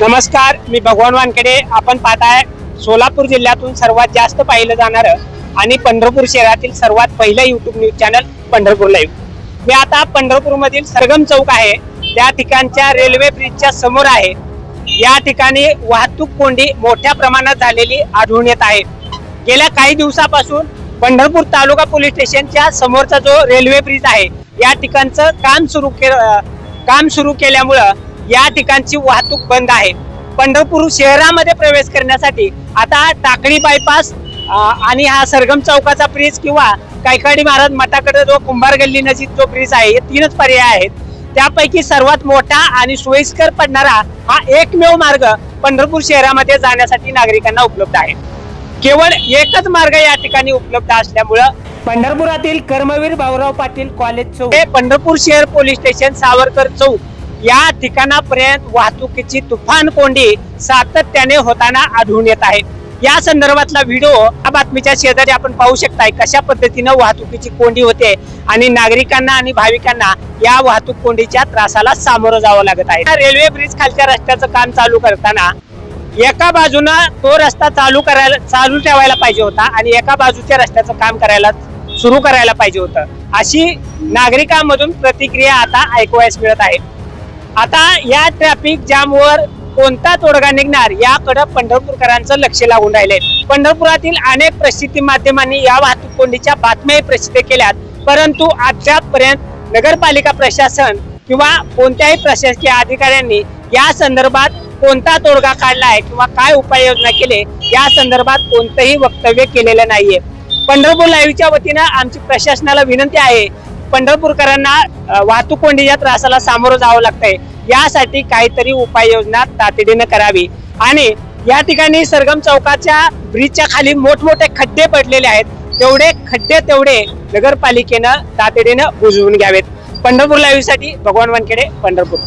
नमस्कार मी भगवान वानखेडे. आपण पाहताय सोलापूर जिल्ह्यातून सर्वात जास्त पाहिलं जाणारं आणि पंढरपूर शहरातील सर्वात पहिलं YouTube news channel Pandharpur live मी आता पंढरपूरमधील सरगम चौक आहे. त्या ठिकाणच्या रेल्वे ब्रिजच्या समोर आहे. या ठिकाणी वाहतूक कोंडी मोठ्या प्रमाणात झालेली आढळून येत आहे. गेल्या काही दिवसापासून पंढरपूर तालुका पोलीस स्टेशनच्या समोरचा जो रेल्वे ब्रिज आहे या ठिकाणचं काम सुरू के काम सुरू केल्यामुळं या ठिकाणची वाहतूक बंद आहे. पंढरपूर शहरामध्ये प्रवेश करण्यासाठी आता टाकळी बायपास आणि हा सरगम चौकाचा ब्रिज किंवा कैकाडी महाराज मठाकडे जो कुंभार गल्ली नजीक जो ब्रिज आहे हे तीनच पर्याय आहेत. त्यापैकी सर्वात मोठा आणि सोयीस्कर पडणारा हा एकमेव मार्ग पंढरपूर शहरामध्ये जाण्यासाठी नागरिकांना उपलब्ध आहे. केवळ एकच मार्ग या ठिकाणी उपलब्ध असल्यामुळं पंढरपुरातील कर्मवीर भाऊराव पाटील कॉलेज चौक. हे पंढरपूर शहर पोलीस स्टेशन सावरकर चौक या ठिकाणापर्यंत वाहतुकीची तुफान कोंडी सातत्याने होताना आढळून येत आहे. या संदर्भातला व्हिडिओ या बातमीच्या शेजारी आपण पाहू शकताय कशा पद्धतीनं वाहतुकीची कोंडी होते आणि नागरिकांना आणि भाविकांना या वाहतूक कोंडीच्या त्रासाला सामोरं जावं लागत आहे. रेल्वे ब्रिज खालच्या रस्त्याचं काम चालू करताना एका बाजूनं तो रस्ता चालू करायला चालू ठेवायला पाहिजे होता आणि एका बाजूच्या रस्त्याचं काम करायला सुरू करायला पाहिजे होतं. अशी नागरिकांमधून प्रतिक्रिया आता ऐकवायस मिळत आहे. आता या ट्रॅफिक जामवर कोणता तोडगा निघणार याकडे पंढरपूरकरांचं लक्ष लागून राहिले. पंढरपुरातील अनेक प्रसिद्धी माध्यमांनी या वाहतूक कोंडीच्या बातम्याही प्रसिद्ध केल्यात. परंतु अद्यापपर्यंत नगरपालिका प्रशासन किंवा कोणत्याही प्रशासकीय अधिकाऱ्यांनी या संदर्भात कोणता तोडगा काढला आहे किंवा काय उपाययोजना केले या संदर्भात कोणतंही वक्तव्य केलेलं नाहीये. पंढरपूर लाईव्हच्या वतीनं आमची प्रशासनाला विनंती आहे पंढरपूरकरांना वाहतूक कोंडीच्या त्रासाला सामोरं जावं लागतंय. यासाठी काहीतरी उपाययोजना तातडीनं करावी. आणि या ठिकाणी सरगम चौकाच्या ब्रिजच्या खाली मोठमोठे खड्डे पडलेले आहेत. तेवढे खड्डे तेवढे नगरपालिकेनं तातडीनं बुजवून घ्यावेत. पंढरपूर लाईव्हसाठी भगवान वानखेडे पंढरपूर.